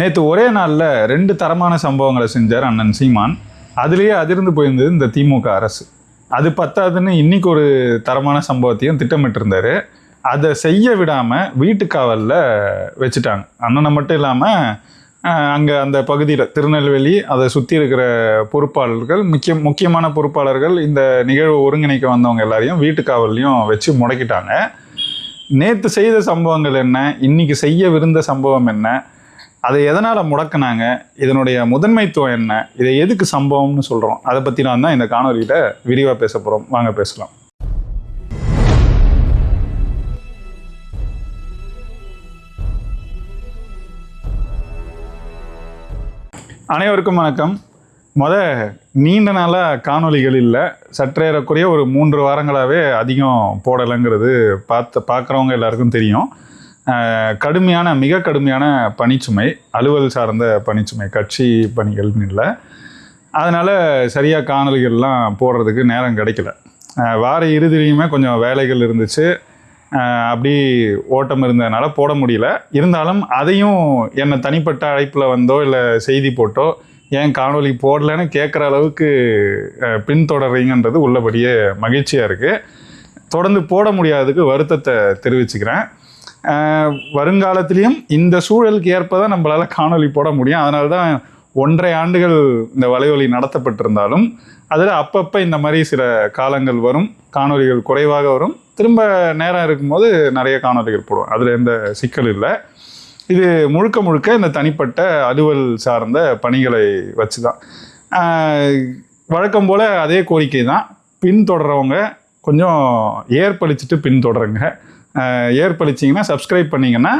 நேற்று ஒரே நாளில் ரெண்டு தரமான சம்பவங்களை செஞ்சார் அண்ணன் சீமான். அதுலேயே அதிர்ந்து போயிருந்தது இந்த திமுக அரசு. அது பத்தாதுன்னு இன்னைக்கு ஒரு தரமான சம்பவத்தையும் திட்டமிட்டிருந்தாரு. அதை செய்ய விடாமல் வீட்டுக்காவலில் வச்சுட்டாங்க. அண்ணனை மட்டும் இல்லாமல் அங்கே அந்த பகுதியில் திருநெல்வேலி அதை சுற்றி இருக்கிற பொறுப்பாளர்கள் முக்கிய முக்கியமான பொறுப்பாளர்கள் இந்த நிகழ்வு ஒருங்கிணைக்க வந்தவங்க எல்லாரையும் வீட்டுக்காவல்லையும் வச்சு முடக்கிட்டாங்க. நேற்று செய்த சம்பவங்கள் என்ன? இன்றைக்கி செய்யவிருந்த சம்பவம் என்ன? அதை எதனால் முடக்குனாங்க? இதனுடைய முதன்மைத்துவம் என்ன? இதை எதுக்கு சம்பவம்னு சொல்கிறோம் அதை பற்றி நான் தான் இந்த காணொலியில் விரிவாக பேச போகிறோம் வாங்க பேசலாம். அனைவருக்கும் வணக்கம். முத நீண்ட நாளாக காணொளிகள் இல்லை. சற்றேறக்குறைய ஒரு மூன்று வாரங்களாகவே அதிகம் போடலைங்கிறது பார்த்து பார்க்குறவங்க எல்லாருக்கும் தெரியும். கடுமையான மிக கடுமையான பணிச்சுமை அலுவல் சார்ந்த பணிச்சுமை கட்சி பணிகள்னு இல்லை. அதனால் சரியாக காணொளிகள்லாம் போடுறதுக்கு நேரம் கிடைக்கல. வார இறுதிலையுமே கொஞ்சம் வேலைகள் இருந்துச்சு. அப்படி ஓட்டம் இருந்ததுனால போட முடியல. இருந்தாலும் அதையும் என்னை தனிப்பட்ட அழைப்பில் வந்தோ இல்லை செய்தி போட்டோ ஏன் காணொளி போடலன்னு கேட்குற அளவுக்கு பின்தொடர்றீங்கன்றது உள்ளபடியே மகிழ்ச்சியாக இருக்குது தொடர்ந்து போட முடியாததுக்கு வருத்தத்தை தெரிவிச்சுக்கிறேன். வருங்காலத்திலையும் இந்த சூழலுக்கு ஏற்ப தான் நம்மளால் காணொளி போட முடியும். அதனால தான் ஒன்றரை ஆண்டுகள் இந்த வலைவலி நடத்தப்பட்டிருந்தாலும் அதில் அப்பப்போ இந்த மாதிரி சில காலங்கள் வரும் காணொளிகள் குறைவாக வரும். திரும்ப நேரம் இருக்கும்போது நிறைய காணொளிகள் போடுவோம். அதில் எந்த சிக்கல் இல்லை. இது முழுக்க முழுக்க இந்த தனிப்பட்ட அலுவல் சார்ந்த பணிகளை வச்சு தான் வழக்கம் போல் அதே கோரிக்கை தான். பின்தொடர்றவங்க கொஞ்சம் ஏற்பளிச்சுட்டு பின்தொடருங்க. ஏற்பளிச்சிங்கன்னா சப்ஸ்கிரைப் பண்ணிங்கன்னா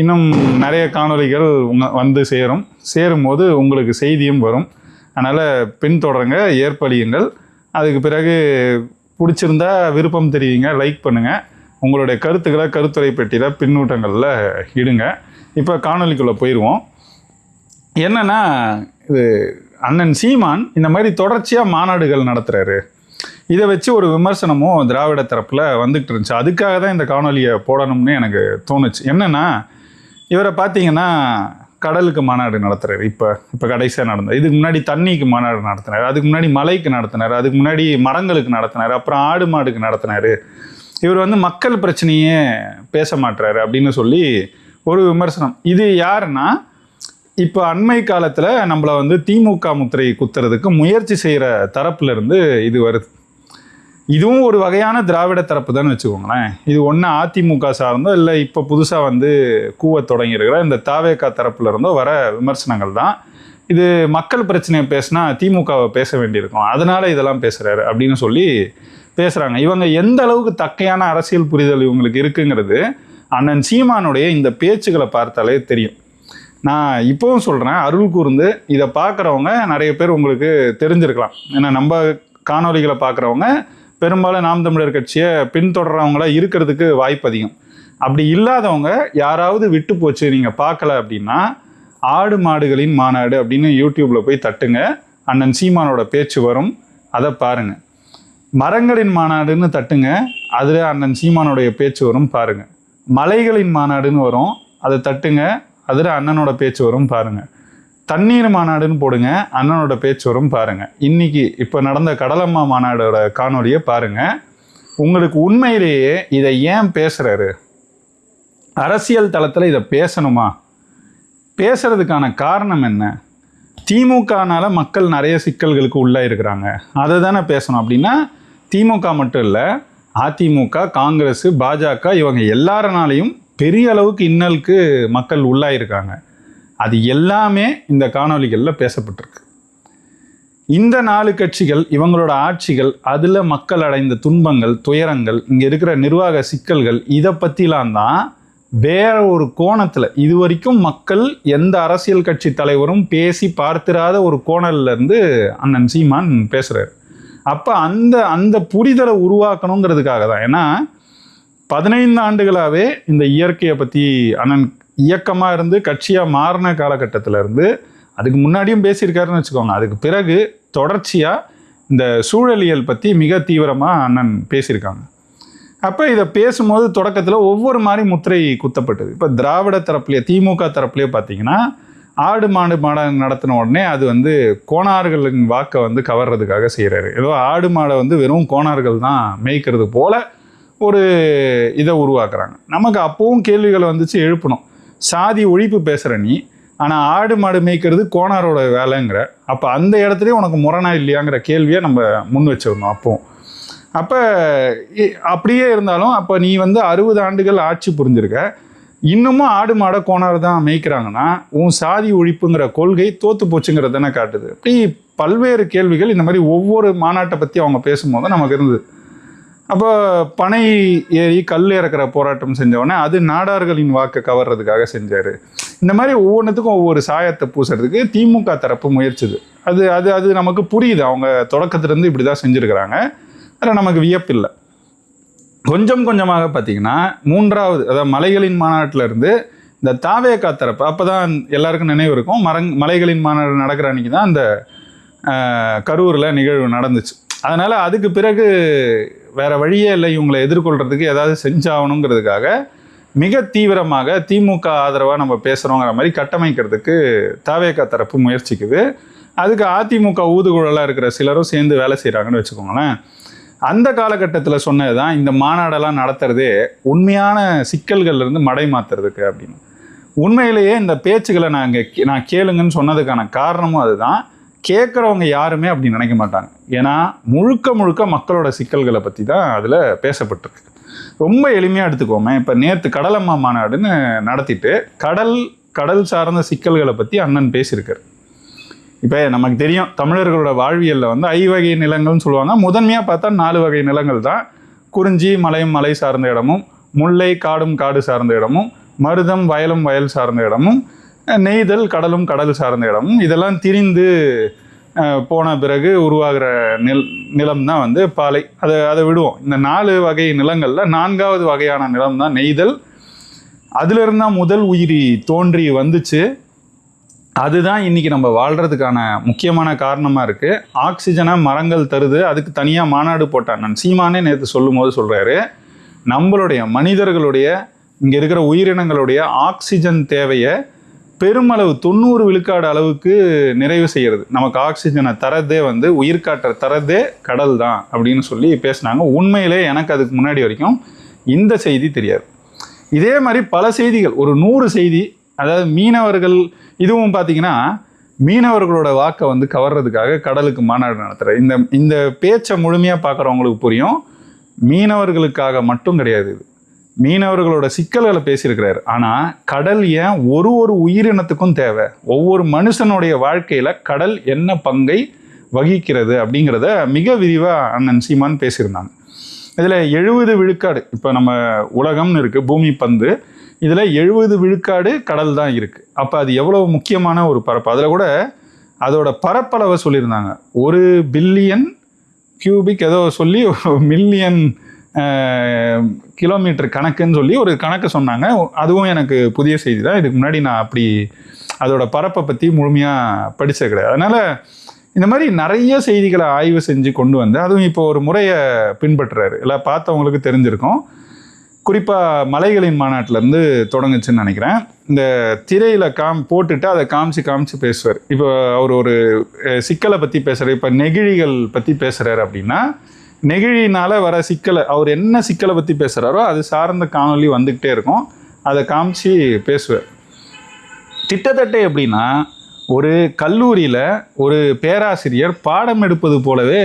இன்னும் நிறைய காணொளிகள் உங்க வந்து சேரும். சேரும்போது உங்களுக்கு செய்தியும் வரும். அதனால் பின்தொடருங்க ஏற்பளியுங்கள். அதுக்கு பிறகு பிடிச்சிருந்தா விருப்பம் தெரிவிங்க லைக் பண்ணுங்கள் உங்களுடைய கருத்துக்களை கருத்துரை பெட்டியில் பின்னூட்டங்களில் இடுங்க. இப்போ காணொளிக்குள்ளே போயிடுவோம் என்னன்னா இது அண்ணன் சீமான் இந்த மாதிரி தொடர்ச்சியாக மாநாடுகள் நடத்துகிறாரு இதை வச்சு ஒரு விமர்சனமும் திராவிட தரப்பில் வந்துகிட்டு இருந்துச்சு. அதுக்காக தான் இந்த காணொலியை போடணும்னு எனக்கு தோணுச்சு. என்னென்னா இவரை பார்த்தீங்கன்னா கடலுக்கு மாநாடு நடத்துகிறார் இப்போ இப்போ கடைசியாக நடந்தார் இதுக்கு முன்னாடி தண்ணிக்கு மாநாடு நடத்தினார். அதுக்கு முன்னாடி மலைக்கு நடத்தினார். அதுக்கு முன்னாடி மரங்களுக்கு நடத்தினார். அப்புறம் ஆடு மாடுக்கு நடத்தினார். இவர் வந்து மக்கள் பிரச்சனையே பேச மாட்டுறாரு அப்படின்னு சொல்லி ஒரு விமர்சனம். இது யாருன்னா இப்போ அண்மை காலத்தில் நம்மளை வந்து திமுக முத்திரை குத்துறதுக்கு முயற்சி செய்கிற தரப்புலேருந்து இது வருது. இதுவும் ஒரு வகையான திராவிட தரப்பு தான் வச்சுக்கோங்களேன். இது ஒன்று அதிமுக சார்ந்தோ இல்லை இப்போ புதுசாக வந்து கூவ தொடங்கியிருக்கிற இந்த தாவேக்கா தரப்புல இருந்தோ வர விமர்சனங்கள் தான். இது மக்கள் பிரச்சனையை பேசினா திமுகவை பேச வேண்டியிருக்கும். அதனால இதெல்லாம் பேசுகிறாரு அப்படின்னு சொல்லி பேசுகிறாங்க இவங்க எந்த அளவுக்கு தக்கையான அரசியல் புரிதல் இவங்களுக்கு இருக்குங்கிறது அண்ணன் சீமானுடைய இந்த பேச்சுகளை பார்த்தாலே தெரியும். நான் இப்போவும் சொல்கிறேன் அருள் கூர்ந்து இதை பார்க்குறவங்க நிறைய பேர் உங்களுக்கு தெரிஞ்சிருக்கலாம். ஏன்னா நம்ம காணொளிகளை பார்க்குறவங்க பெரும்பாலும் நாம் தமிழர் கட்சியை பின்தொடர்றவங்களா இருக்கிறதுக்கு வாய்ப்பு அதிகம். அப்படி இல்லாதவங்க யாராவது விட்டு போச்சு நீங்கள் பார்க்கல அப்படின்னா ஆடு மாடுகளின் மாநாடு அப்படின்னு யூடியூப்பில் போய் தட்டுங்க. அண்ணன் சீமானோட பேச்சு வரும் அதை பாருங்கள் மரங்களின் மாநாடுன்னு தட்டுங்க அதில் அண்ணன் சீமானுடைய பேச்சு வரும் பாருங்கள் மலைகளின் மாநாடுன்னு வரும் அதை தட்டுங்க அதில் அண்ணனோட பேச்சு வரும் பாருங்கள் தண்ணீர் மாநாடுன்னு போடுங்க அண்ணனோட பேச்சு வரும் பாருங்க. இன்னைக்கு இப்போ நடந்த கடலம்மா மாநாடோட காணொலியை பாருங்க. உங்களுக்கு உண்மையிலேயே இதை ஏன் பேசுறாரு? அரசியல் தளத்தில் இதை பேசணுமா? பேசுறதுக்கான காரணம் என்ன? திமுகனால மக்கள் நிறைய சிக்கல்களுக்கு உள்ளே இருக்கிறாங்க. அதை தானே பேசணும். அப்படின்னா திமுக மட்டும் இல்லை அதிமுக காங்கிரஸ் பாஜக இவங்க எல்லாரனாலையும் பெரிய அளவுக்கு இன்னலுக்கு மக்கள் உள்ளாயிருக்காங்க அது எல்லாமே இந்த காணொளிகளில் பேசப்பட்டிருக்கு. இந்த நாலு கட்சிகள் இவங்களோட ஆட்சிகள் அதில் மக்கள் அடைந்த துன்பங்கள் துயரங்கள் இங்கே இருக்கிற நிர்வாக சிக்கல்கள் இதை பற்றிலாம் தான் வேற ஒரு கோணத்தில் இது வரைக்கும் மக்கள் எந்த அரசியல் கட்சி தலைவரும் பேசி பார்த்திராத ஒரு கோணல்ல இருந்து அண்ணன் சீமான் பேசுகிறார் அப்போ அந்த அந்த புரிதலை உருவாக்கணுங்கிறதுக்காக தான். ஏன்னா பதினைந்து ஆண்டுகளாகவே இந்த இயற்கையை பற்றி அண்ணன் இயக்கமாக இருந்து கட்சியாக மாறின காலகட்டத்தில் இருந்து அதுக்கு முன்னாடியும் பேசியிருக்காருன்னு வச்சுக்கோங்க. அதுக்கு பிறகு தொடர்ச்சியாக இந்த சூழலியல் பற்றி மிக தீவிரமாக அண்ணன் பேசியிருக்காங்க. அப்போ இதை பேசும்போது தொடக்கத்தில் ஒவ்வொரு மாதிரி முத்திரை குத்தப்பட்டது. இப்போ திராவிட தரப்புலேயே திமுக தரப்புலேயே பார்த்தீங்கன்னா ஆடு மாடு மாடம் நடத்தின உடனே அது வந்து கோணார்களின் வாக்கை வந்து கவர்றதுக்காக செய்கிறாரு ஏதோ ஆடு மாடை வந்து வெறும் கோணார்கள் தான் மேய்க்கிறது போல ஒரு இதை உருவாக்குறாங்க. நமக்கு அப்போவும் கேள்விகளை வந்துச்சு எழுப்பணும். சாதி ஒழிப்பு பேசுகிற நீ ஆனால் ஆடு மாடு மேய்க்கிறது கோணாரோட வேலைங்கிற. அப்போ அந்த இடத்துலையும் உனக்கு முரணா இல்லையாங்கிற கேள்வியை நம்ம முன் வச்சிருந்தோம் அப்போ. அப்போ அப்படியே இருந்தாலும் அப்போ நீ வந்து அறுபது ஆண்டுகள் ஆட்சி புரிஞ்சிருக்க. இன்னமும் ஆடு மாடை கோணார் தான் மேய்க்கிறாங்கன்னா உன் சாதி ஒழிப்புங்கிற கொள்கை தோத்து போச்சுங்கிறது தானே காட்டுது. இப்படி பல்வேறு கேள்விகள் இந்த மாதிரி ஒவ்வொரு மாநாட்டை பற்றி அவங்க பேசும்போது நமக்கு இருந்தது. அப்போ பனை ஏறி கல் இறக்குற போராட்டம் செஞ்சவொடனே அது நாடார்களின் வாக்கை கவர்றதுக்காக செஞ்சார். இந்த மாதிரி ஒவ்வொன்றுத்துக்கும் ஒவ்வொரு சாயத்தை பூசுறதுக்கு திமுக தரப்பு முயற்சிது. அது அது அது நமக்கு புரியுது. அவங்க தொடக்கத்துலேருந்து இப்படி தான் செஞ்சுருக்கிறாங்க. அதில் நமக்கு வியப்பில்லை. கொஞ்சம் கொஞ்சமாக பார்த்தீங்கன்னா மூன்றாவது அதாவது மலைகளின் மாநாட்டிலேருந்து இந்த தாவேகா தரப்பு அப்போ தான் எல்லாருக்கும் நினைவு இருக்கும். மரங் மலைகளின் மாநாடு நடக்கிற அன்னைக்கு தான் அந்த கரூரில் நிகழ்வு நடந்துச்சு. அதனால் அதுக்கு பிறகு வேறு வழியே இல்லை இவங்களை எதிர்கொள்கிறதுக்கு ஏதாவது செஞ்சாகணுங்கிறதுக்காக மிக தீவிரமாக திமுக ஆதரவாக நம்ம பேசுகிறோங்கிற மாதிரி கட்டமைக்கிறதுக்கு தாவேகா தரப்பு முயற்சிக்குது. அதுக்கு அதிமுக ஊதுகுழலாக இருக்கிற சிலரும் சேர்ந்து வேலை செய்கிறாங்கன்னு வச்சுக்கோங்களேன். அந்த காலகட்டத்தில் சொன்னது தான் இந்த மாநாடெல்லாம் நடத்துறதே உண்மையான சிக்கல்கள்லேருந்து மடை மாற்றுறதுக்கு அப்படின்னு. உண்மையிலேயே இந்த பேச்சுக்களை இங்கே நான் கேளுங்கன்னு சொன்னதுக்கான காரணமும் அதுதான். கேட்குறவங்க யாருமே அப்படி நினைக்க மாட்டாங்க. ஏன்னா முழுக்க முழுக்க மக்களோட சிக்கல்களை பற்றி தான் அதில் பேசப்பட்டிருக்கு. ரொம்ப எளிமையாக எடுத்துக்கோமே. இப்போ நேற்று கடலம்மா மாநாடுன்னு நடத்திட்டு கடல் கடல் சார்ந்த சிக்கல்களை பற்றி அண்ணன் பேசியிருக்காரு. இப்போ நமக்கு தெரியும் தமிழர்களோட வாழ்வியலில் வந்து ஐவகை நிலங்கள்னு சொல்லுவாங்க. முதன்மையாக பார்த்தா நாலு வகை நிலங்கள் தான். குறிஞ்சி மலையும் மலை சார்ந்த இடமும் முல்லை காடும் காடு சார்ந்த இடமும் மருதம் வயலும் வயல் சார்ந்த இடமும் நெய்தல் கடலும் கடல் சார்ந்த இடமும் இதெல்லாம் திரிந்து போன பிறகு உருவாகிற நில் நிலம் தான் வந்து பாலை. அதை அதை விடுவோம். இந்த நாலு வகை நிலங்களில் நான்காவது வகையான நிலம் தான் நெய்தல். அதிலிருந்து தான் முதல் உயிரி தோன்றி வந்துச்சு. அதுதான் இன்றைக்கி நம்ம வாழ்கிறதுக்கான முக்கியமான காரணமாக இருக்குது ஆக்சிஜனை மரங்கள் தருது. அதுக்கு தனியாக மாநாடு போட்டான் நான் சீமானே நேற்று சொல்லும் போது சொல்கிறாரு நம்மளுடைய மனிதர்களுடைய இங்கே இருக்கிற உயிரினங்களுடைய ஆக்சிஜன் தேவையை பெருமளவு தொண்ணூறு விழுக்காடு அளவுக்கு நிறைவு செய்கிறது நமக்கு ஆக்சிஜனை தரதே வந்து உயிர்காற்றை தரதே கடல் தான் அப்படின்னு சொல்லி பேசினாங்க. உண்மையிலே எனக்கு அதுக்கு முன்னாடி வரைக்கும் இந்த செய்தி தெரியாது. இதே மாதிரி பல செய்திகள் ஒரு நூறு செய்தி அதாவது மீனவர்கள் இதுவும் பார்த்திங்கன்னா மீனவர்களோட வாக்கை வந்து கவர்றதுக்காக கடலுக்கு மாநாடு நடத்துகிற இந்த இந்த பேச்சை முழுமையாக பார்க்குறவங்களுக்கு புரியும். மீனவர்களுக்காக மட்டும் கிடையாது இது. மீனவர்களோட சிக்கல்களை பேசியிருக்கிறார். ஆனால் கடல் ஏன் ஒரு ஒரு உயிரினத்துக்கும் தேவை? ஒவ்வொரு மனுஷனுடைய வாழ்க்கையில் கடல் என்ன பங்கை வகிக்கிறது அப்படிங்கிறத மிக விரிவாக அண்ணன் சீமான் பேசியிருந்தாங்க. இதில் எழுபது விழுக்காடு இப்போ நம்ம உலகம்னு இருக்குது பூமி பந்து இதில் எழுபது விழுக்காடு கடல் தான் இருக்குது அப்போ அது எவ்வளோ முக்கியமான ஒரு பரப்பு? அதில் கூட அதோட பரப்பளவை சொல்லியிருந்தாங்க. ஒரு பில்லியன் கியூபிக் ஏதோ சொல்லி மில்லியன் கிலோமீட்டர் கணக்குன்னு சொல்லி ஒரு கணக்கு சொன்னாங்க. அதுவும் எனக்கு புதிய செய்தி தான் இதுக்கு முன்னாடி நான் அப்படி அதோட பரப்பை பற்றி முழுமையாக படித்தது கிடையாது. அதனால் இந்த மாதிரி நிறைய செய்திகளை ஆய்வு செஞ்சு கொண்டு வந்து அதுவும் இப்போ ஒரு முறையை பின்பற்றுறாரு. எல்லாம் பார்த்தவங்களுக்கு தெரிஞ்சிருக்கும். குறிப்பாக மலைகளின் மாநாட்டிலேருந்து தொடங்குச்சுன்னு நினைக்கிறேன். இந்த திரையில் காம் போட்டுட்டு அதை காமிச்சு காமிச்சு பேசுவார். இப்போ அவர் ஒரு சிக்கலை பற்றி பேசுகிறார் இப்போ நெகிழிகள் பற்றி பேசுகிறார் அப்படின்னா நெகிழினால் வர சிக்கலை அவர் என்ன சிக்கலை பற்றி பேசுகிறாரோ அது சார்ந்த காணொலி வந்துக்கிட்டே இருக்கும். அதை காமிச்சு பேசுவார் திட்டத்தட்ட எப்படின்னா ஒரு கல்லூரியில் ஒரு பேராசிரியர் பாடம் எடுப்பது போலவே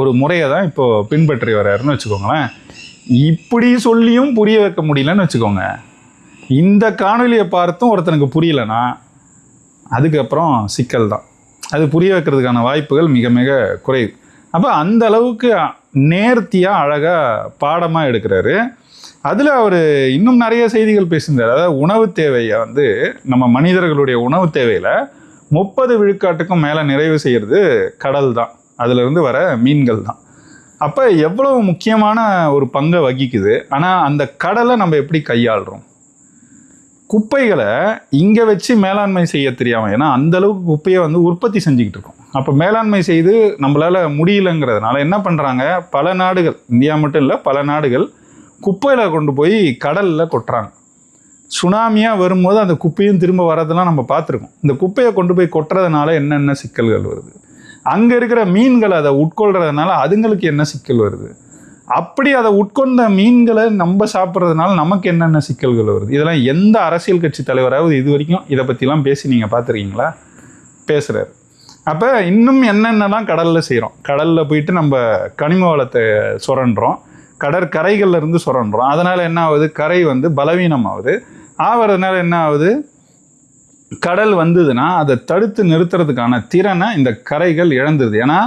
ஒரு முறையை தான் இப்போது பின்பற்றி வர்றாருன்னு வச்சுக்கோங்களேன். இப்படி சொல்லியும் புரிய வைக்க முடியலன்னு வச்சுக்கோங்க. இந்த காணொலியை பார்த்தும் ஒருத்தனுக்கு புரியலன்னா அதுக்கப்புறம் சிக்கல் தான். அது புரிய வைக்கிறதுக்கான வாய்ப்புகள் மிக மிக குறைவு. அப்போ அந்த அளவுக்கு நேர்த்தியாக அழகாக பாடமாக எடுக்கிறாரு. அதில் அவர் இன்னும் நிறைய செய்திகள் பேசியிருந்தார். அதாவது உணவு தேவையை வந்து நம்ம மனிதர்களுடைய உணவு தேவையில் முப்பது விழுக்காட்டுக்கும் மேலே நிறைவு செய்கிறது கடல் தான். அதிலிருந்து வர மீன்கள் தான். அப்போ எவ்வளவு முக்கியமான ஒரு பங்கை வகிக்குது. ஆனால் அந்த கடலை நம்ம எப்படி கையாளுறோம்? குப்பைகளை இங்கே வச்சு மேலாண்மை செய்ய தெரியாமல் ஏன்னா அந்த அளவுக்கு குப்பையை வந்து உற்பத்தி செஞ்சுக்கிட்டு இருக்கோம். அப்போ மேலாண்மை செய்து நம்மளால் முடியலங்கிறதுனால என்ன பண்ணுறாங்க பல நாடுகள் இந்தியா மட்டும் இல்லை பல நாடுகள் குப்பையில் கொண்டு போய் கடலில் கொட்டுறாங்க. சுனாமியாக வரும்போது அந்த குப்பையும் திரும்ப வரதெல்லாம் நம்ம பார்த்துருக்கோம். இந்த குப்பையை கொண்டு போய் கொட்டுறதுனால என்னென்ன சிக்கல்கள் வருது? அங்கே இருக்கிற மீன்கள் அதை உட்கொள்கிறதுனால அதுங்களுக்கு என்ன சிக்கல் வருது? அப்படி அதை உட்கொண்ட மீன்களை நம்ம சாப்பிட்றதுனால நமக்கு என்னென்ன சிக்கல்கள் வருது? இதெல்லாம் எந்த அரசியல் கட்சி தலைவராவது இது வரைக்கும் இதை பற்றிலாம் பேசி நீங்கள் பார்த்துருக்கீங்களா? பேசுகிறார் அப்போ இன்னும் என்னென்னலாம் கடலில் செய்கிறோம் கடலில் போயிட்டு நம்ம கனிம வளத்தை சுரண்டுறோம். கடற்கரைகளில் இருந்து சுரண்டுறோம். அதனால் என்ன ஆகுது? கரை வந்து பலவீனமாகுது. ஆகிறதுனால என்ன ஆகுது? கடல் வந்ததுன்னா அதை தடுத்து நிறுத்துறதுக்கான திறனை இந்த கரைகள் இழந்துருது. ஏன்னா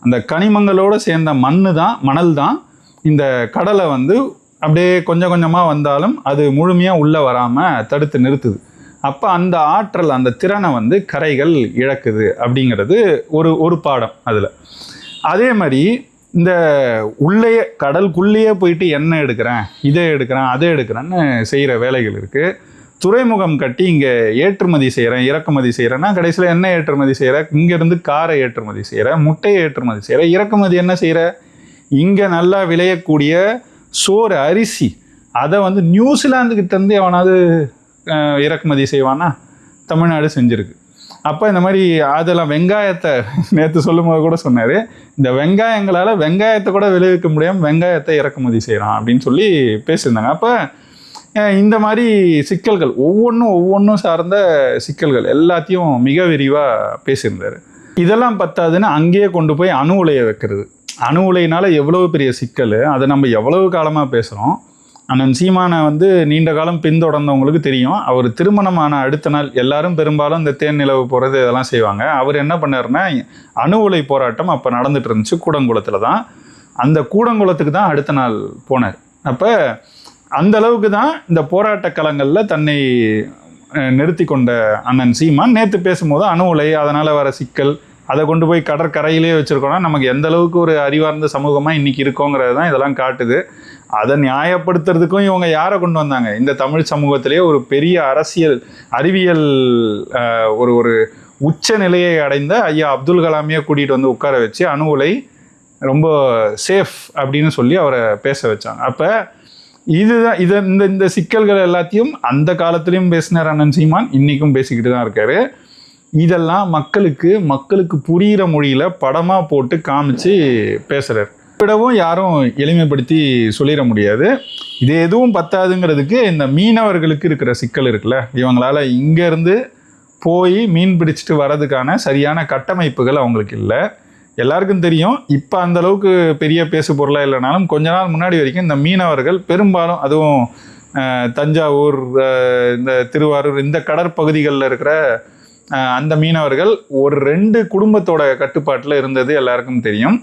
அந்த கனிமங்களோடு சேர்ந்த மண்ணு தான் மணல் தான் இந்த கடலை வந்து அப்படியே கொஞ்சம் கொஞ்சமாக வந்தாலும் அது முழுமையாக உள்ளே வராமல் தடுத்து நிறுத்துது. அப்போ அந்த ஆற்றல் அந்த திறனை வந்து கரைகள் இழக்குது அப்படிங்கிறது ஒரு ஒரு பாடம் அதில். அதே மாதிரி இந்த உள்ளேயே கடலுக்குள்ளேயே போயிட்டு எண்ணெய் எடுக்கிறேன் இதை எடுக்கிறேன் அதை எடுக்கிறேன்னு செய்கிற வேலைகள் இருக்குது துறைமுகம் கட்டி இங்கே ஏற்றுமதி செய்கிறேன் இறக்குமதி செய்கிறேன்னா கடைசியில் என்ன ஏற்றுமதி செய்கிற இங்கேருந்து காரை ஏற்றுமதி செய்கிறேன் முட்டையை ஏற்றுமதி செய்கிறேன் இறக்குமதி என்ன செய்கிற இங்கே நல்லா விளையக்கூடிய சோறு அரிசி. அதை வந்து நியூசிலாந்துக்கிட்டேருந்து எவனாவது இறக்குமதி செய்வானா தமிழ்நாடு செஞ்சுருக்கு. அப்போ இந்த மாதிரி அதெல்லாம் வெங்காயத்தை நேற்று சொல்லும்போது கூட சொன்னார் இந்த வெங்காயங்களால் வெங்காயத்தை கூட விளைவிக்க முடியாமல் வெங்காயத்தை இறக்குமதி செய்கிறான் அப்படின்னு சொல்லி பேசியிருந்தாங்க. அப்போ இந்த மாதிரி சிக்கல்கள் ஒவ்வொன்றும் ஒவ்வொன்றும் சார்ந்த சிக்கல்கள் எல்லாத்தையும் மிக விரிவாக பேசியிருந்தார். இதெல்லாம் பத்தாதுன்னு அங்கேயே கொண்டு போய் அணு உலையை வைக்கிறது. அணு உலையினால் எவ்வளோ பெரிய சிக்கல்? அதை நம்ம எவ்வளவு காலமாக பேசுகிறோம் அண்ணன் சீமானை வந்து நீண்ட காலம் பின்தொடர்ந்தவங்களுக்கு தெரியும். அவர் திருமணமான அடுத்த நாள் எல்லாரும் பெரும்பாலும் இந்த தேன் நிலவு போகிறது இதெல்லாம் செய்வாங்க. அவர் என்ன பண்ணாருன்னா அணு உலை போராட்டம் அப்போ நடந்துட்டு இருந்துச்சு கூடங்குளத்தில் தான். அந்த கூடங்குளத்துக்கு தான் அடுத்த நாள் போனார். அப்போ அந்த அளவுக்கு தான் இந்த போராட்ட களங்களில் தன்னை நிறுத்தி கொண்ட அண்ணன் சீமான். நேற்று பேசும்போது அணு உலை அதனால் வர சிக்கல் அதை கொண்டு போய் கடற்கரையிலே வச்சுருக்கோன்னா நமக்கு எந்த அளவுக்கு ஒரு அறிவார்ந்த சமூகமாக இன்றைக்கி இருக்கோங்கிறது தான் இதெல்லாம் காட்டுது. அதை நியாயப்படுத்துறதுக்கும் இவங்க யாரை கொண்டு வந்தாங்க? இந்த தமிழ் சமூகத்திலேயே ஒரு பெரிய அரசியல் அறிவியல் ஒரு ஒரு உச்ச நிலையை அடைந்த ஐயா அப்துல் கலாமியை கூட்டிகிட்டு வந்து உட்கார வச்சு அணு உலை ரொம்ப சேஃப் அப்படின்னு சொல்லி அவரை பேச வச்சாங்க. அப்போ இதுதான் இதை இந்த இந்த சிக்கல்கள் எல்லாத்தையும் அந்த காலத்துலேயும் பேசினார் அண்ணன் சீமான் இன்றைக்கும் பேசிக்கிட்டு தான் இருக்காரு. இதெல்லாம் மக்களுக்கு மக்களுக்கு புரிகிற மொழியில் படமாக போட்டு காமிச்சு பேசுகிறார் விடவும் யாரும் எளிமைப்படுத்தி சொல்லிட முடியாது. இது எதுவும் பத்தாதுங்கிறதுக்கு இந்த மீனவர்களுக்கு இருக்கிற சிக்கல் இருக்குல்ல. இவங்களால இங்கேருந்து போய் மீன் பிடிச்சிட்டு வர்றதுக்கான சரியான கட்டமைப்புகள் அவங்களுக்கு இல்லை. எல்லாருக்கும் தெரியும் இப்போ அந்தளவுக்கு பெரிய பேசு பொருளாக இல்லைனாலும் கொஞ்ச நாள் முன்னாடி வரைக்கும் இந்த மீனவர்கள் பெரும்பாலும் அதுவும் தஞ்சாவூர் இந்த திருவாரூர் இந்த கடற்பகுதிகளில் இருக்கிற அந்த மீனவர்கள் ஒரு ரெண்டு குடும்பத்தோட கட்டுப்பாட்டில் இருந்தது எல்லாருக்கும் தெரியும்.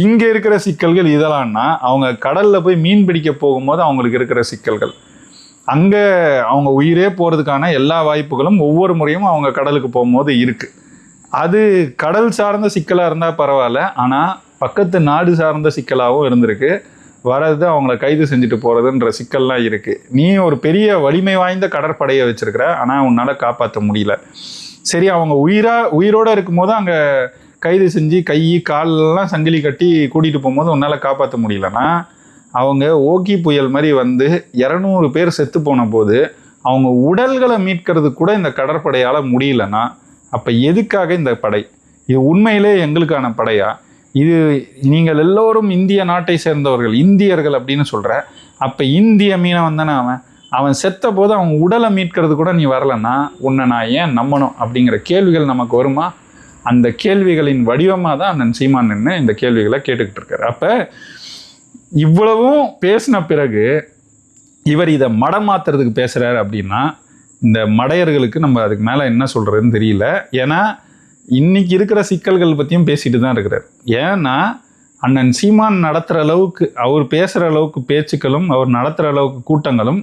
இங்கே இருக்கிற சிக்கல்கள் இதெல்லாம்னா அவங்க கடலில் போய் மீன் பிடிக்க போகும்போது அவங்களுக்கு இருக்கிற சிக்கல்கள். அங்கே அவங்க உயிரே போகிறதுக்கான எல்லா வாய்ப்புகளும் ஒவ்வொரு முறையும் அவங்க கடலுக்கு போகும்போது இருக்குது அது கடல் சார்ந்த சிக்கலாக இருந்தால் பரவாயில்ல ஆனால் பக்கத்து நாடு சார்ந்த சிக்கலாகவும் இருந்திருக்கு. வர்றது அவங்கள கைது செஞ்சுட்டு போகிறதுன்ற சிக்கல்லாம் இருக்குது நீ ஒரு பெரிய வலிமை வாய்ந்த கடற்படையை வச்சுருக்கிற ஆனால் உன்னால் காப்பாற்ற முடியல. சரி அவங்க உயிரா உயிரோட இருக்கும்போது அங்கே கைது செஞ்சு கை காலெல்லாம் சங்கிலி கட்டி கூட்டிகிட்டு போகும்போது உன்னால் காப்பாற்ற முடியலன்னா அவங்க ஓகி புயல் மாதிரி வந்து இரநூறு பேர் செத்து போன போது அவங்க உடல்களை மீட்கிறது கூட இந்த கடற்படையால் முடியலன்னா அப்போ எதுக்காக இந்த படை? இது உண்மையிலே எங்களுக்கான படையா? இது நீங்கள் எல்லோரும் இந்திய நாட்டை சேர்ந்தவர்கள் இந்தியர்கள் அப்படின்னு சொல்கிற அப்போ இந்திய மீனவன் தானே அவன்? அவன் செத்த போது அவன் உடலை மீட்கிறது கூட நீ வரலன்னா உன்னை நான் ஏன் நம்பணும் அப்படிங்கிற கேள்விகள் நமக்கு வருமா? அந்த கேள்விகளின் வடிவமாக தான் அண்ணன் சீமான் நின்று இந்த கேள்விகளை கேட்டுக்கிட்டு இருக்காரு. அப்போ இவ்வளவும் பேசின பிறகு இவர் இதை மடம் மாத்துறதுக்கு பேசுகிறாரு அப்படின்னா இந்த மடையர்களுக்கு நம்ம அதுக்கு மேலே என்ன சொல்கிறதுன்னு தெரியல. ஏன்னா இன்றைக்கி இருக்கிற சிக்கல்கள் பற்றியும் பேசிட்டு தான் இருக்கிறார். ஏன்னா அண்ணன் சீமான் நடத்துகிற அளவுக்கு அவர் பேசுகிற அளவுக்கு பேச்சுக்களும் அவர் நடத்துகிற அளவுக்கு கூட்டங்களும்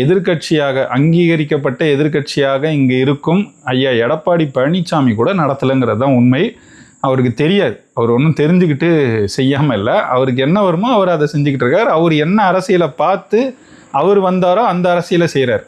எதிர்க்கட்சியாக அங்கீகரிக்கப்பட்ட எதிர்க்கட்சியாக இங்கே இருக்கும் ஐயா எடப்பாடி பழனிசாமி கூட நடத்தலைங்கிறது தான் உண்மை. அவருக்கு தெரியாது. அவர் ஒன்றும் தெரிஞ்சுக்கிட்டு செய்யாமல் இல்லை. அவருக்கு என்ன வருமோ அவர் அதை செஞ்சுக்கிட்டு இருக்கார். அவர் என்ன அரசியலை பார்த்து அவர் வந்தாரோ அந்த அரசியலை செய்கிறார்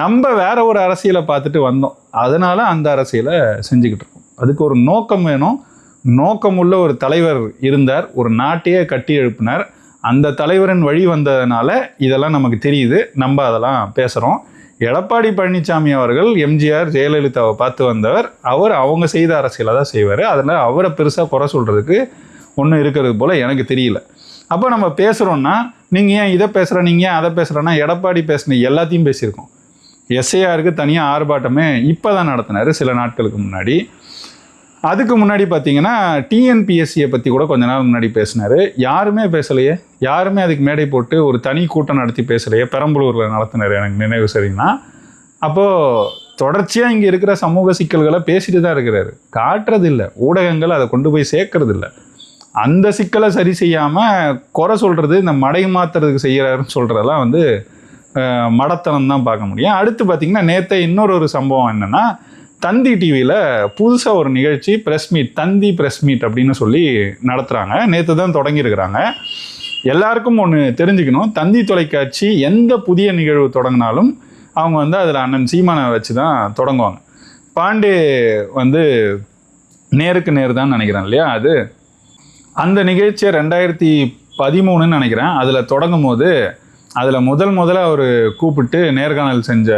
நம்ம வேற ஒரு அரசியலை பார்த்துட்டு வந்தோம். அதனால் அந்த அரசியலை செஞ்சுக்கிட்டு இருக்கோம். அதுக்கு ஒரு நோக்கம் வேணும். நோக்கமுள்ள ஒரு தலைவர் இருந்தார். ஒரு நாட்டையே கட்டி எழுப்பினார். அந்த தலைவரின் வழி வந்ததுனால இதெல்லாம் நமக்கு தெரியுது. நம்ம அதெல்லாம் பேசுகிறோம் எடப்பாடி பழனிசாமி அவர்கள் எம்ஜிஆர் ஜெயலலிதாவை பார்த்து வந்தவர் அவர் அவங்க செய்த அரசியலை தான் செய்வார். அதில் அவரை பெருசாக குறை சொல்கிறதுக்கு ஒன்றும் இருக்கிறது போல் எனக்கு தெரியல. அப்போ நம்ம பேசுகிறோன்னா நீங்கள் ஏன் இதை பேசுகிற நீங்கள் ஏன் அதை பேசுகிறோன்னா எடப்பாடி பேசின எல்லாத்தையும் பேசியிருக்கோம். எஸ்ஐஆருக்கு தனியாக ஆர்ப்பாட்டமே இப்போ தான் நடத்தினார் சில நாட்களுக்கு முன்னாடி. அதுக்கு முன்னாடி பார்த்தீங்கன்னா டிஎன்பிஎஸ்சியை பற்றி கூட கொஞ்ச நாள் முன்னாடி பேசினார். யாருமே பேசலையே. யாருமே அதுக்கு மேடை போட்டு ஒரு தனி கூட்டம் நடத்தி பேசலையே. பெரம்பலூரில் நடத்தினார் எனக்கு நினைவு சரிங்கன்னா அப்போது தொடர்ச்சியாக இங்கே இருக்கிற சமூக சிக்கல்களை பேசிட்டு தான் இருக்கிறாரு. காட்டுறதில்லை. ஊடகங்கள் அதை கொண்டு போய் சேர்க்கறதில்ல. அந்த சிக்கலை சரி செய்யாமல் குறை சொல்கிறது இந்த மடை மாத்துறதுக்கு செய்கிறாருன்னு சொல்கிறதெல்லாம் வந்து மடத்தனம் தான் பார்க்க முடியும். அடுத்து பார்த்திங்கன்னா நேற்று இன்னொரு ஒரு சம்பவம் என்னென்னா தந்தி டிவியில் புதுசாக ஒரு நிகழ்ச்சி press meet Thanthi press meet அப்படின்னு சொல்லி நடத்துகிறாங்க நேற்று தான் தொடங்கியிருக்கிறாங்க. எல்லாருக்கும் ஒன்று தெரிஞ்சுக்கணும். தந்தி தொலைக்காட்சி எந்த புதிய நிகழ்வு தொடங்கினாலும் அவங்க வந்து அதில் அண்ணன் சீமானை வச்சு தான் தொடங்குவாங்க. பாண்டே வந்து நேருக்கு நேர் தான் நினைக்கிறேன் இல்லையா அது? அந்த நிகழ்ச்சியை ரெண்டாயிரத்தி பதிமூணுன்னு நினைக்கிறேன். அதில் தொடங்கும் போது அதில் முதல் முதல்ல அவர் கூப்பிட்டு நேர்காணல் செஞ்ச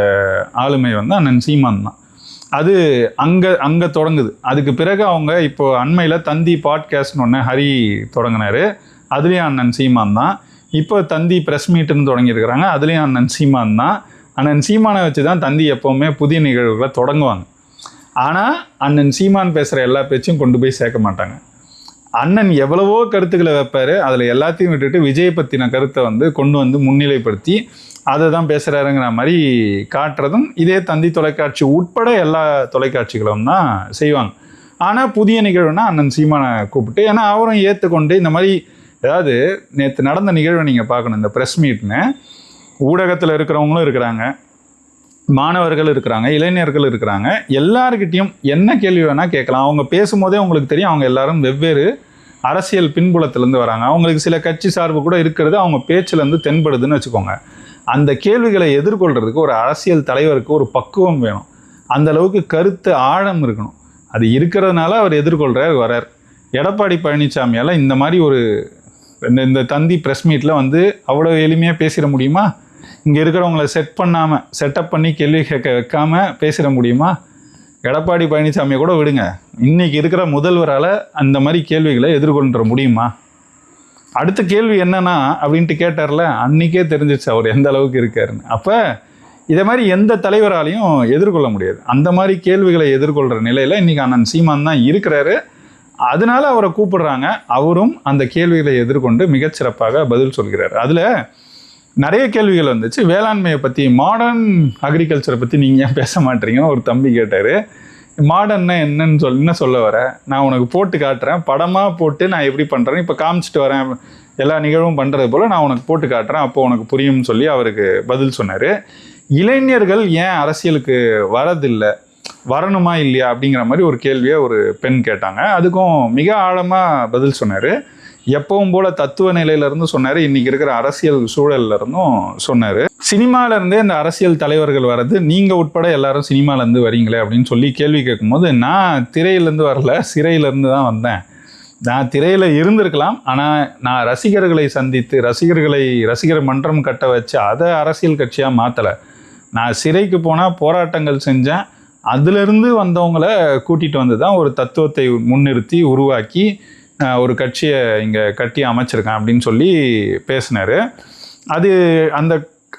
ஆளுமை வந்து அண்ணன் சீமான் தான். அது அங்கே அங்கே தொடங்குது. அதுக்கு பிறகு அவங்க இப்போ அண்மையில் தந்தி பாட்காஸ்ட்னு ஒன்று ஹரி தொடங்கினார். அதுலேயும் அண்ணன் சீமான் தான். இப்போ தந்தி ப்ரெஸ் மீட்டுன்னு தொடங்கியிருக்கிறாங்க. அதுலேயும் அண்ணன் சீமான் தான். அண்ணன் சீமானை வச்சு தான் தந்தி எப்போவுமே புதிய நிகழ்வுகளை தொடங்குவாங்க. ஆனால் அண்ணன் சீமான் பேசுகிற எல்லா பேச்சும் கொண்டு போய் சேர்க்க மாட்டாங்க. அண்ணன் எவ்வளவோ கருத்துக்களை வைப்பார். அதில் எல்லாத்தையும் விட்டுட்டு விஜய் பற்றின கருத்தை வந்து கொண்டு வந்து முன்னிலைப்படுத்தி அதை தான் பேசுகிறாருங்கிற மாதிரி காட்டுறதும் இதே தந்தி தொலைக்காட்சி உட்பட எல்லா தொலைக்காட்சிகளும் தான் செய்வாங்க. ஆனால் புதிய நிகழ்வுனா அண்ணன் சீமானை கூப்பிட்டு ஏன்னா அவரும் ஏற்றுக்கொண்டு இந்த மாதிரி ஏதாவது நேற்று நடந்த நிகழ்வை நீங்கள் பார்க்கணும் இந்த ப்ரெஸ் மீட்னு ஊடகத்தில் இருக்கிறவங்களும் இருக்கிறாங்க மாணவர்கள் இருக்கிறாங்க இளைஞர்கள் இருக்கிறாங்க எல்லாருக்கிட்டையும் என்ன கேள்வி வேணால் கேட்கலாம். அவங்க பேசும்போதே உங்களுக்கு தெரியும் அவங்க எல்லாரும் வெவ்வேறு அரசியல் பின்புலத்திலேருந்து வராங்க. அவங்களுக்கு சில கட்சி சார்பு கூட இருக்கிறது அவங்க பேச்சிலேருந்து தென்படுதுன்னு வச்சுக்கோங்க. அந்த கேள்விகளை எதிர்கொள்கிறதுக்கு ஒரு அரசியல் தலைவருக்கு ஒரு பக்குவம் வேணும். அந்த அளவுக்கு கருத்து ஆழம் இருக்கணும். அது இருக்கிறதுனால அவர் எதிர்கொள்கிறார் வரார் எடப்பாடி பழனிசாமியால் இந்த மாதிரி ஒரு இந்த இந்த தந்தி ப்ரெஸ் மீட்டில் வந்து அவ்வளோ எளிமையாக பேசிட முடியுமா? இங்கே இருக்கிறவங்கள செட் பண்ணாமல் செட்டப் பண்ணி கேள்வி கேட்க வைக்காமல் பேசிட முடியுமா? எடப்பாடி பழனிசாமியை கூட விடுங்க. இன்றைக்கி இருக்கிற முதல்வரால் அந்த மாதிரி கேள்விகளை எதிர்கொள்கிற முடியுமா? அடுத்த கேள்வி என்னன்னா அப்படின்ட்டு கேட்டார்ல அன்னைக்கே தெரிஞ்சிச்சு அவர் எந்த அளவுக்கு இருக்காருன்னு. அப்போ இதை மாதிரி எந்த தலைவராலையும் எதிர்கொள்ள முடியாது. அந்த மாதிரி கேள்விகளை எதிர்கொள்கிற நிலையில் இன்றைக்கி அண்ணன் சீமான் தான் இருக்கிறாரு. அதனால அவரை கூப்பிடுறாங்க. அவரும் அந்த கேள்விகளை எதிர்கொண்டு மிகச்சிறப்பாக பதில் சொல்கிறார். அதில் நிறைய கேள்விகள் வந்துச்சு. வேளாண்மையை பற்றி மாடர்ன் அக்ரிகல்ச்சரை பற்றி நீங்கள் ஏன் பேச மாட்டீங்கன்னு ஒரு தம்பி கேட்டார். மாடர்ன்னா என்னன்னு சொல் என்ன சொல்ல வர. நான் உனக்கு போட்டு காட்டுறேன். படமாக போட்டு நான் எப்படி பண்ணுறேன்னு இப்போ காமிச்சிட்டு வரேன். எல்லா நிகழ்வும் பண்ணுறது போல் நான் உனக்கு போட்டு காட்டுறேன். அப்போ உனக்கு புரியும்னு சொல்லி அவருக்கு பதில் சொன்னார். இளைஞர்கள் ஏன் அரசியலுக்கு வரதில்லை? வரணுமா இல்லையா அப்படிங்கிற மாதிரி ஒரு கேள்வியை ஒரு பெண் கேட்டாங்க. அதுக்கும் மிக ஆழமாக பதில் சொன்னார். எப்பவும் போல தத்துவ நிலையிலேருந்து சொன்னார். இன்னைக்கு இருக்கிற அரசியல் சூழல்ல இருந்தும் சொன்னார். சினிமாலேருந்தே இந்த அரசியல் தலைவர்கள் வர்றது நீங்கள் உட்பட எல்லாரும் சினிமாலேருந்து வரீங்களே அப்படின்னு சொல்லி கேள்வி கேட்கும்போது நான் திரையிலேருந்து வரல சிறையிலேருந்து தான் வந்தேன். நான் திரையில் இருந்திருக்கலாம் ஆனால் நான் ரசிகர்களை சந்தித்து ரசிகர்களை ரசிகர் மன்றம் கட்ட வச்சு அதை அரசியல் கட்சியாக மாற்றலை நான் சிறைக்கு போனால் போராட்டங்கள் செஞ்சேன். அதிலிருந்து வந்தவங்கள கூட்டிகிட்டு வந்து தான் ஒரு தத்துவத்தை முன்னிறுத்தி உருவாக்கி ஒரு கட்சியை இங்கே கட்டி அமைச்சிருக்கேன் அப்படின்னு சொல்லி பேசினார். அது அந்த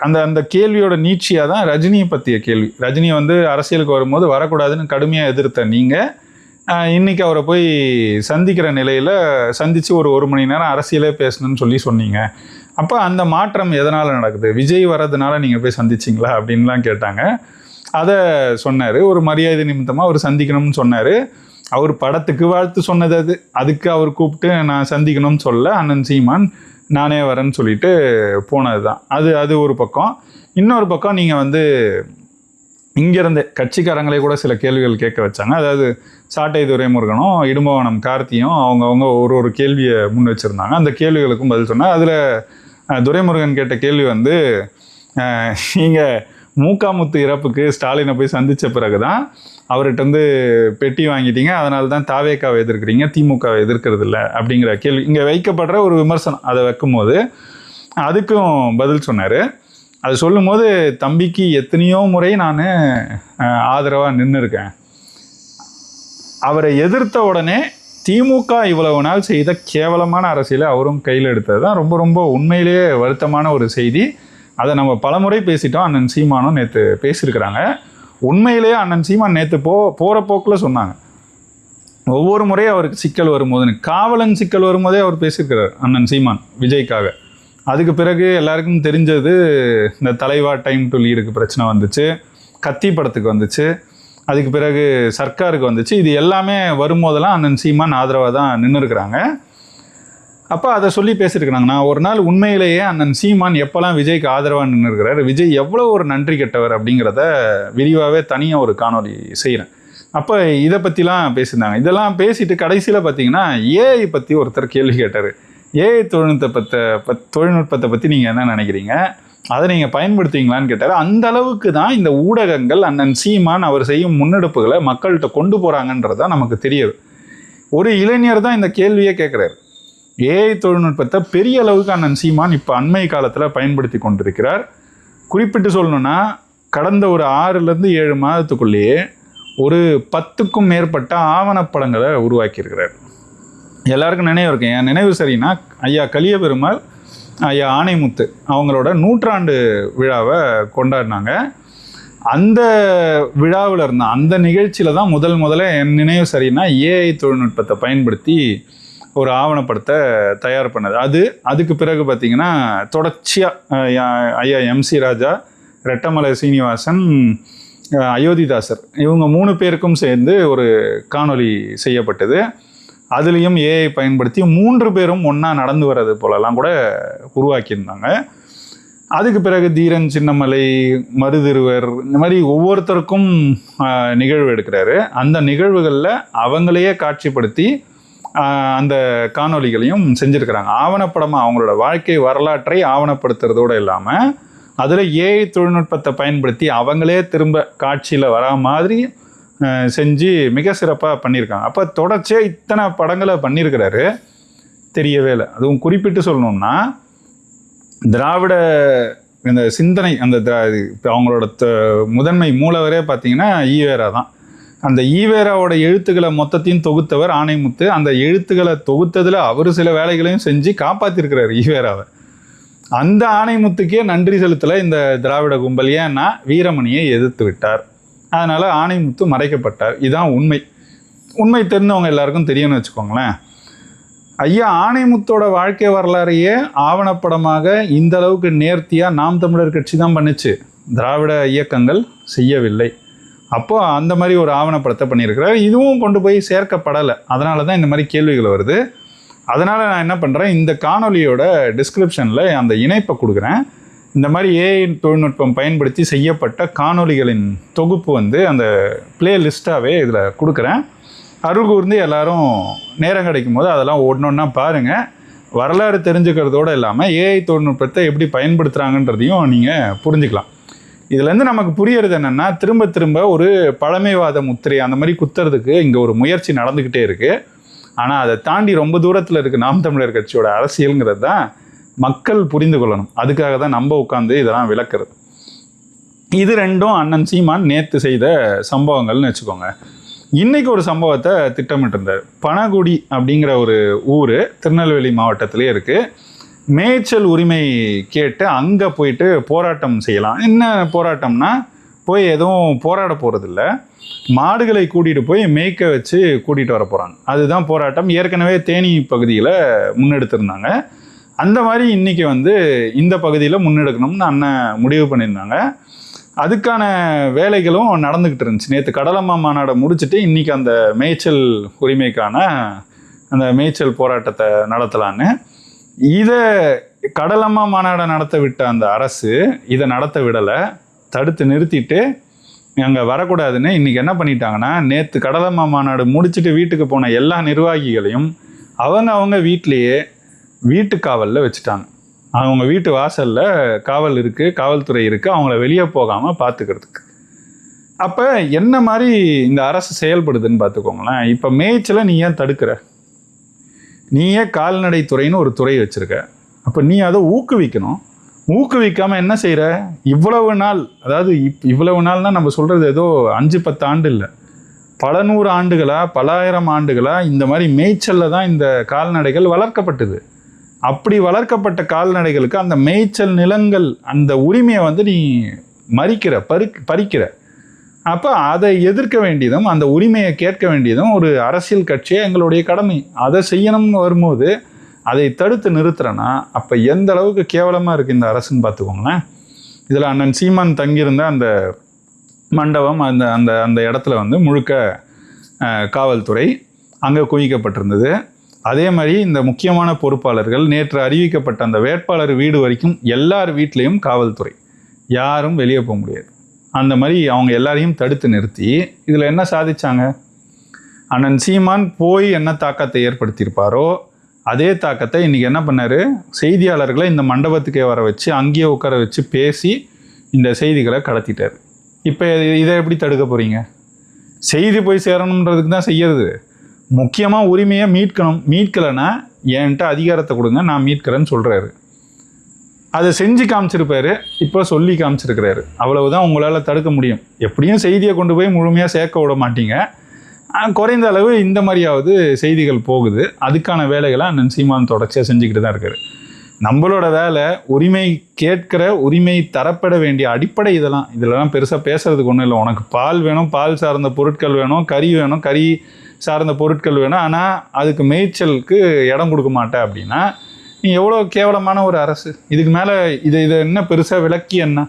அந்த அந்த கேள்வியோட நீட்சியாக தான் ரஜினியை பற்றிய கேள்வி. ரஜினி வந்து அரசியலுக்கு வரும்போது வரக்கூடாதுன்னு கடுமையாக எதிர்த்த நீங்கள் இன்றைக்கி அவரை போய் சந்திக்கிற நிலையில் சந்தித்து ஒரு ஒரு மணி நேரம் அரசியலே பேசணும்னு சொல்லி சொன்னீங்க. அப்போ அந்த மாற்றம் எதனால் நடக்குது? விஜய் வர்றதுனால நீங்கள் போய் சந்திச்சிங்களா அப்படின்லாம் கேட்டாங்க. அதை சொன்னார். ஒரு மரியாதை நிமித்தமாக அவர் சந்திக்கணும்னு சொன்னார். அவர் படத்துக்கு வாழ்த்து சொன்னது அது. அதுக்கு அவர் கூப்பிட்டு நான் சந்திக்கணும்னு சொல்ல அண்ணன் சீமான் நானே வரேன்னு சொல்லிட்டு போனது தான். அது அது ஒரு பக்கம். இன்னொரு பக்கம் நீங்கள் வந்து இங்கேருந்து கட்சிக்காரங்களே கூட சில கேள்விகள் கேட்க வச்சாங்க. அதாவது சாட்டை துரைமுருகனும் இடும்பவனம் கார்த்தியும் அவங்கவுங்க ஒரு ஒரு கேள்வியை முன் வச்சுருந்தாங்க. அந்த கேள்விகளுக்கும் பதில் சொன்னேன் அதில் துரைமுருகன் கேட்ட கேள்வி வந்து நீங்கள் மூக்காமுத்து இறப்புக்கு ஸ்டாலினை போய் சந்தித்த பிறகு தான் அவர்கிட்ட வந்து பெட்டி வாங்கிட்டீங்க அதனால தான் தாவேக்காவை எதிர்க்கிறீங்க திமுகவை எதிர்க்கிறது இல்லை அப்படிங்கிற கேள்வி. இங்கே வைக்கப்படுற ஒரு விமர்சனம் அதை வைக்கும்போது அதுக்கும் பதில் சொன்னார். அது சொல்லும்போது தம்பிக்கு எத்தனையோ முறை நான் ஆதரவாக நின்று இருக்கேன் அவரை எதிர்த்த உடனே திமுக இவ்வளவு நாள் செய்த கேவலமான அரசியலை அவரும் கையில் எடுத்தது தான். ரொம்ப ரொம்ப உண்மையிலேயே வருத்தமான ஒரு செய்தி. அதை நம்ம பலமுறை பேசிட்டோம். அண்ணன் சீமானும் நேற்று பேசியிருக்கிறாங்க. உண்மையிலேயே அண்ணன் சீமான் நேற்று போ போகிற போக்கில் சொன்னாங்க. ஒவ்வொரு முறையும் அவருக்கு சிக்கல் வரும்போதுன்னு காவலன் சிக்கல் வரும்போதே அவர் பேசியிருக்கிறார் அண்ணன் சீமான் விஜய்க்காக. அதுக்கு பிறகு எல்லாருக்கும் தெரிஞ்சது இந்த தலைவா டைம் டு லீடுக்கு பிரச்சனை வந்துச்சு கத்தி படத்துக்கு வந்துச்சு அதுக்கு பிறகு சர்க்காருக்கு வந்துச்சு இது எல்லாமே வரும்போதெல்லாம் அண்ணன் சீமான் ஆதரவாக தான் நின்று இருக்கிறாங்க அப்போ அதை சொல்லி பேசியிருக்கிறாங்க. நான் ஒரு நாள் உண்மையிலேயே அண்ணன் சீமான் எப்போல்லாம் விஜய்க்கு ஆதரவாக நின்றுருக்கிறாரு விஜய் எவ்வளோ ஒரு நன்றி கெட்டவர் அப்படிங்கிறத விரிவாகவே தனியாக ஒரு காணொளி செய்கிறேன் அப்போ இதை பற்றிலாம் பேசியிருந்தாங்க. இதெல்லாம் பேசிட்டு கடைசியில் பார்த்தீங்கன்னா ஏஐ பற்றி ஒருத்தர் கேள்வி கேட்டார். ஏஐ தொழில்நுட்பத்தை பத் தொழில்நுட்பத்தை பற்றி நீங்கள் என்ன நினைக்கிறீங்க? அதை நீங்கள் பயன்படுத்துவீங்களான்னு கேட்டார். அந்த அளவுக்கு தான் இந்த ஊடகங்கள் அண்ணன் சீமான் அவர் செய்யும் முன்னெடுப்புகளை மக்கள்கிட்ட கொண்டு போகிறாங்கன்றது தான் நமக்கு தெரியுது. ஒரு இளைஞர் தான் இந்த கேள்வியே கேட்குறாரு ஏஐ தொழில்நுட்பத்தை பெரிய அளவுக்கு அண்ணன் சீமான் இப்போ அண்மை காலத்தில் பயன்படுத்தி கொண்டிருக்கிறார். குறிப்பிட்டு சொல்லணும்னா கடந்த ஒரு ஆறுலேருந்து ஏழு மாதத்துக்குள்ளேயே ஒரு பத்துக்கும் மேற்பட்ட ஆவணப்படங்களை உருவாக்கியிருக்கிறார். எல்லாருக்கும் நினைவு இருக்கு என் நினைவு சரின்னா ஐயா கலிய பெருமாள் ஐயா ஆணைமுத்து அவங்களோட நூற்றாண்டு விழாவை கொண்டாடினாங்க. அந்த விழாவில் இருந்த அந்த நிகழ்ச்சியில் தான் முதல் முதல்ல என் நினைவு சரின்னா ஏஐ தொழில்நுட்பத்தை பயன்படுத்தி ஒரு ஆவணப்படத்தை தயார் பண்ணது. அது அதுக்கு பிறகு பார்த்தீங்கன்னா தொடர்ச்சியாக ஐயா எம்சி ராஜா ரெட்டமலை சீனிவாசன் அயோத்திதாசர் இவங்க மூணு பேருக்கும் சேர்ந்து ஒரு காணொளி செய்யப்பட்டது. அதுலேயும் ஏஐ பயன்படுத்தி மூன்று பேரும் ஒன்றா நடந்து வர்றது போலலாம் கூட உருவாக்கியிருந்தாங்க. அதுக்கு பிறகு தீரன் சின்னமலை மருதிருவர் இந்த மாதிரி ஒவ்வொருத்தருக்கும் நிகழ்வு எடுக்கிறாரு. அந்த நிகழ்வுகளில் அவங்களையே காட்சிப்படுத்தி அந்த காணொளிகளையும் செஞ்சுருக்கிறாங்க. ஆவணப்படமாக அவங்களோட வாழ்க்கை வரலாற்றை ஆவணப்படுத்துறதோடு இல்லாமல் அதில் ஏஐ தொழில்நுட்பத்தை பயன்படுத்தி அவங்களே திரும்ப காட்சியில் வரா மாதிரி செஞ்சு மிக சிறப்பாக பண்ணியிருக்காங்க அப்போ தொடர்ச்சியாக இத்தனை படங்களை பண்ணியிருக்கிறாரு தெரியவே இல்லை. அதுவும் குறிப்பிட்டு சொல்லணும்னா திராவிட இந்த சிந்தனை அந்த திரா அவங்களோட த- முதன்மை மூலவரே பார்த்தீங்கன்னா ஈவேரா தான். அந்த ஈவேராவோட எழுத்துக்களை மொத்தத்தையும் தொகுத்தவர் ஆணைமுத்து அந்த எழுத்துக்களை தொகுத்ததில் அவர் சில வேலைகளையும் செஞ்சு காப்பாற்றிருக்கிறார் ஈவேராவை. அந்த ஆணைமுத்துக்கே நன்றி செலுத்தலை இந்த திராவிட கும்பல். ஏன்னா வீரமணியை எதிர்த்து விட்டார். அதனால் ஆணைமுத்து மறைக்கப்பட்டார். இதுதான் உண்மை. உண்மை தெரிஞ்சவங்க எல்லாருக்கும் தெரியும்னு வச்சுக்கோங்களேன். ஐயா ஆணைமுத்தோட வாழ்க்கை வரலாறையே ஆவணப்படமாக இந்த அளவுக்கு நேர்த்தியாக நாம் தமிழர் கட்சி தான் பண்ணுச்சு. திராவிட இயக்கங்கள் செய்யவில்லை. அப்போ அந்த மாதிரி ஒரு ஆவணப்படத்தை பண்ணியிருக்கிறார். இதுவும் கொண்டு போய் சேர்க்கப்படலை. அதனால தான் இந்த மாதிரி கேள்விகள் வருது. அதனால் நான் என்ன பண்ணுறேன் இந்த காணொலியோட டிஸ்கிரிப்ஷனில் அந்த இணைப்பை கொடுக்குறேன். இந்த மாதிரி ஏஐ தொழில்நுட்பம் பயன்படுத்தி செய்யப்பட்ட காணொளிகளின் தொகுப்பு வந்து அந்த பிளேலிஸ்ட்டாகவே இதில் கொடுக்குறேன். அருள்கூர்ந்து எல்லோரும் நேரம் கிடைக்கும் போது அதெல்லாம் ஓடணுன்னா பாருங்கள் வரலாறு தெரிஞ்சுக்கிறதோடு இல்லாமல் ஏஐ தொழில்நுட்பத்தை எப்படி பயன்படுத்துகிறாங்கன்றதையும் நீங்கள் புரிஞ்சுக்கலாம். இதுலேருந்து நமக்கு புரியறது என்னென்னா திரும்ப திரும்ப ஒரு பழமைவாத முத்திரை அந்த மாதிரி குத்துறதுக்கு இங்கே ஒரு முயற்சி நடந்துக்கிட்டே இருக்குது ஆனால் அதை தாண்டி ரொம்ப தூரத்தில் இருக்குது நாம் தமிழர் கட்சியோட அரசியலுங்கிறது தான் மக்கள் புரிந்து கொள்ளணும். அதுக்காக தான் நம்ம உட்காந்து இதெல்லாம் விளக்குறது. இது ரெண்டும் அண்ணன் சீமான் நேற்று செய்த சம்பவங்கள்னு வச்சுக்கோங்க. இன்றைக்கி ஒரு சம்பவத்தை திட்டமிட்டிருந்தார். பனகுடி அப்படிங்கிற ஒரு ஊர் திருநெல்வேலி மாவட்டத்திலே இருக்குது மேய்ச்சல் உரிமை கேட்டு அங்கே போயிட்டு போராட்டம் செய்யலாம். என்ன போராட்டம்னா போய் எதுவும் போராட போகிறதில்ல மாடுகளை கூட்டிகிட்டு போய் மேய்க்க வச்சு கூட்டிகிட்டு வர போகிறாங்க அதுதான் போராட்டம். ஏற்கனவே தேனி பகுதியில் முன்னெடுத்திருந்தாங்க. அந்த மாதிரி இன்றைக்கி வந்து இந்த பகுதியில் முன்னெடுக்கணும்னு அண்ணன் முடிவு பண்ணியிருந்தாங்க. அதுக்கான வேலைகளும் நடந்துக்கிட்டு இருந்துச்சு. நேற்று கடலம்மா மாநாடை முடிச்சுட்டு இன்றைக்கி அந்த மேய்ச்சல் உரிமைக்கான அந்த மேய்ச்சல் போராட்டத்தை நடத்தலான்னு. இதை கடலம்மா மாநாடை நடத்த விட்ட அந்த அரசு இதை நடத்த விடலை. தடுத்து நிறுத்திட்டு அங்கே வரக்கூடாதுன்னு இன்றைக்கி என்ன பண்ணிட்டாங்கன்னா நேற்று கடலம்மா மாநாடு முடிச்சுட்டு வீட்டுக்கு போன எல்லா நிர்வாகிகளையும் அவங்க அவங்க வீட்லேயே வீட்டு காவலில் வச்சுட்டாங்க. அவங்க வீட்டு வாசலில் காவல் இருக்குது காவல்துறை இருக்குது அவங்கள வெளியே போகாமல் பார்த்துக்கிறதுக்கு அப்போ என்ன மாதிரி இந்த அரசு செயல்படுதுன்னு பார்த்துக்கோங்களேன் இப்போ மேய்ச்சலை நீ ஏன் தடுக்கிற? நீயே கால்நடை துறைன்னு ஒரு துறை வச்சுருக்க. அப்போ நீ அதை ஊக்குவிக்கணும். ஊக்குவிக்காமல் என்ன செய்கிற இவ்வளவு நாள் அதாவது இப் இவ்வளவு நாள்னால் நம்ம சொல்கிறது ஏதோ அஞ்சு பத்து ஆண்டு இல்லை. பல நூறு ஆண்டுகளாக பலாயிரம் ஆண்டுகளாக இந்த மாதிரி மேய்ச்சலில் தான் இந்த கால்நடைகள் வளர்க்கப்பட்டது. அப்படி வளர்க்கப்பட்ட கால்நடைகளுக்கு அந்த மேய்ச்சல் நிலங்கள் அந்த உரிமையை வந்து நீ மறிக்கிற பறி பறிக்கிற. அப்போ அதை எதிர்க்க வேண்டியதும் அந்த உரிமையை கேட்க வேண்டியதும் ஒரு அரசியல் கட்சியே எங்களுடைய கடமை. அதை செய்யணும்னு வரும்போது அதை தடுத்து நிறுத்துறேன்னா அப்போ எந்த அளவுக்கு கேவலமாக இருக்குது இந்த அரசுன்னு பார்த்துக்கோங்களேன். இதில் அண்ணன் சீமான் தங்கியிருந்த அந்த மண்டபம் அந்த அந்த அந்த இடத்துல வந்து முழுக்க காவல்துறை அங்கே குவிக்கப்பட்டிருந்தது. அதே மாதிரி இந்த முக்கியமான பொறுப்பாளர்கள் நேற்று அறிவிக்கப்பட்ட அந்த வேட்பாளர் வீடு வரைக்கும் எல்லார் வீட்லேயும் காவல்துறை. யாரும் வெளியே போக முடியாது. அந்த மாதிரி அவங்க எல்லாரையும் தடுத்து நிறுத்தி இதில் என்ன சாதிச்சாங்க? அண்ணன் சீமான் போய் என்ன தாக்கத்தை ஏற்படுத்தியிருப்பாரோ அதே தாக்கத்தை இன்னைக்கு என்ன பண்ணார்? செய்தியாளர்களை இந்த மண்டபத்துக்கே வர வச்சு அங்கேயே உட்கார வச்சு பேசி இந்த செய்திகளை கடத்திட்டார். இப்போ இதை எப்படி தடுக்க போகிறீங்க செய்தி போய் சேரணுன்றதுக்கு தான் செய்யறது. முக்கியமாக உரிமையை மீட்கணும். மீட்கலைன்னா என்கிட்ட அதிகாரத்தை கொடுங்க நான் மீட்கிறேன்னு சொல்கிறாரு அதை செஞ்சு காமிச்சிருப்பாரு இப்போ சொல்லி காமிச்சிருக்கிறாரு. அவ்வளவுதான் உங்களால் தடுக்க முடியும். எப்படியும் செய்தியை கொண்டு போய் முழுமையாக சேர்க்க விட மாட்டீங்க. குறைந்த அளவு இந்த மாதிரியாவது செய்திகள் போகுது. அதுக்கான வேலைகளை அண்ணன் சீமான் தொடர்ச்சியாக செஞ்சுக்கிட்டு தான் இருக்காரு. நம்மளோட வேலை உரிமை கேட்கிற உரிமை தரப்பட வேண்டிய அடிப்படை இதெல்லாம். இதெல்லாம் பெருசாக பேசுறதுக்கு ஒன்றும் இல்லை. உனக்கு பால் வேணும் பால் சார்ந்த பொருட்கள் வேணும் கறி வேணும் கறி சார்ந்த பொருட்கள் வேணும். ஆனால் அதுக்கு மேய்ச்சலுக்கு இடம் கொடுக்க மாட்டேன் அப்படின்னா நீ எவ்வளோ கேவலமான ஒரு அரசு? இதுக்கு மேலே இதை இதை என்ன பெருசாக விளக்கி என்ன?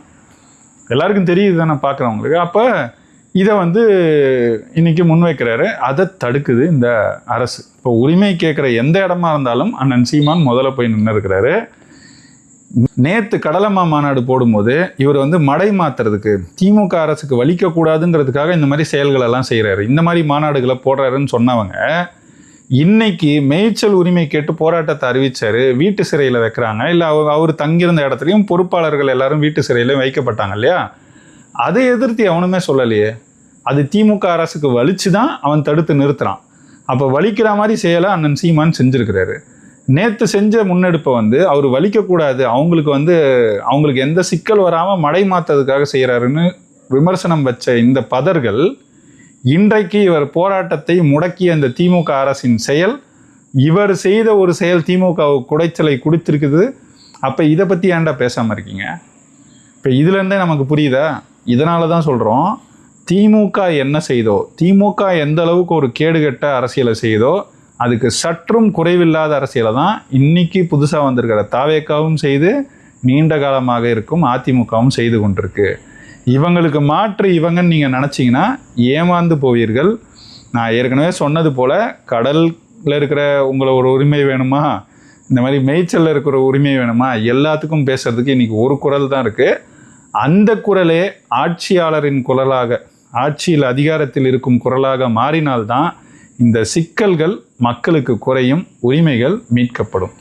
எல்லாருக்கும் தெரியுது தானே பார்க்குறவங்களுக்கு அப்போ இதை வந்து இன்றைக்கி முன்வைக்கிறாரு. அதை தடுக்குது இந்த அரசு. இப்போ உரிமை கேட்குற எந்த இடமா இருந்தாலும் அண்ணன் சீமான் முதல்ல போய் நின்று இருக்கிறாரு நேற்று கடலம்மா மாநாடு போடும்போது இவர் வந்து மடை மாத்துறதுக்கு திமுக அரசுக்கு வலிக்கக்கூடாதுங்கிறதுக்காக இந்த மாதிரி செயல்களெல்லாம் செய்கிறாரு இந்த மாதிரி மாநாடுகளை போடுறாருன்னு சொன்னவங்க இன்னைக்கு மேய்ச்சல் உரிமை கேட்டு போராட்டத்தை அறிவிச்சாரு வீட்டு சிறையில் வைக்கிறாங்க. இல்லை அவர் அவர் தங்கியிருந்த இடத்துலையும் பொறுப்பாளர்கள் எல்லாரும் வீட்டு சிறையிலையும் வைக்கப்பட்டாங்க இல்லையா? அதை எதிர்த்து எவனுமே சொல்லலையே. அது திமுக அரசுக்கு வலிச்சு தான் அவன் தடுத்து நிறுத்துறான். அப்போ வலிக்கிற மாதிரி செயலை அண்ணன் சீமான் செஞ்சுருக்கிறாரு. நேற்று செஞ்ச முன்னெடுப்பை வந்து அவர் வலிக்கக்கூடாது அவங்களுக்கு வந்து அவங்களுக்கு எந்த சிக்கல் வராமல் மடை மாற்றதுக்காக செய்கிறாருன்னு விமர்சனம் வச்ச இந்த பதர்கள் இன்றைக்கு இவர் போராட்டத்தை முடக்கிய அந்த திமுக அரசின் செயல் இவர் செய்த ஒரு செயல் திமுக குடைச்சலை கொடுத்துருக்குது. அப்போ இதை பற்றி ஏன்டா பேசாமல் இருக்கீங்க? இப்போ இதுலேருந்தே நமக்கு புரியுதா? இதனால தான் சொல்கிறோம் திமுக என்ன செய்தோ திமுக எந்த அளவுக்கு ஒரு கேடுகட்ட அரசியலை செய்தோ அதுக்கு சற்றும் குறைவில்லாத அரசியலை தான் இன்னைக்கு புதுசாக வந்திருக்கிற தாவேக்காவும் செய்து நீண்ட காலமாக இருக்கும் அதிமுகவும் செய்து கொண்டிருக்கு. இவங்களுக்கு மாற்று இவங்கன்னு நீங்கள் நினச்சிங்கன்னா ஏமாந்து போவீர்கள். நான் ஏற்கனவே சொன்னது போல் கடலில் இருக்கிற உங்களை ஒரு உரிமை வேணுமா? இந்த மாதிரி மேய்ச்சலில் இருக்கிற உரிமை வேணுமா? எல்லாத்துக்கும் பேசுகிறதுக்கு இன்னைக்கு ஒரு குரல் தான் இருக்குது அந்த குரலே ஆட்சியாளரின் குரலாக ஆட்சியில் அதிகாரத்தில் இருக்கும் குரலாக மாறினால்தான் இந்த சிக்கல்கள் மக்களுக்கு குறையும் உரிமைகள் மீட்கப்படும்.